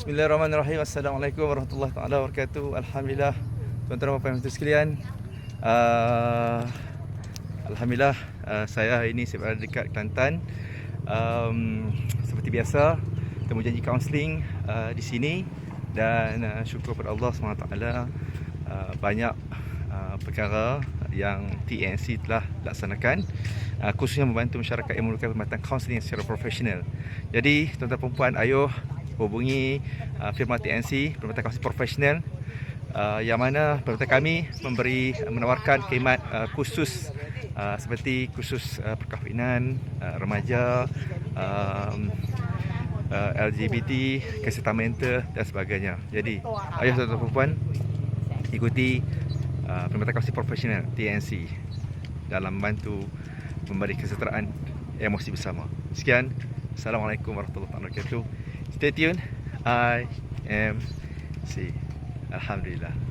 Bismillahirrahmanirrahim. Assalamualaikum warahmatullahi taala wabarakatuh. Alhamdulillah tuan-tuan dan puan sekalian. Uh, Alhamdulillah uh, saya hari ini saya berada dekat Kelantan. Um, seperti biasa temu janji kaunseling uh, di sini dan uh, syukur kepada Allah SWT uh, banyak uh, perkara yang TNC telah laksanakan uh, khususnya membantu masyarakat yang memerlukan perkhidmatan kaunseling secara profesional. Jadi tuan-tuan perempuan ayuh hubungi uh, firma TNC perkhidmatan kaunseling profesional uh, yang mana perkhidmatan kami memberi menawarkan khidmat uh, khusus uh, seperti khusus uh, perkahwinan uh, remaja um, uh, LGBT kesihatan mental dan sebagainya. Jadi ayuh tuan-tuan perempuan ikuti uh, perkhidmatan kaunseling profesional TNC dalam membantu memberi kesejahteraan emosi bersama. Sekian. Assalamualaikum warahmatullahi wabarakatuh. Stay tuned. I am C. Alhamdulillah.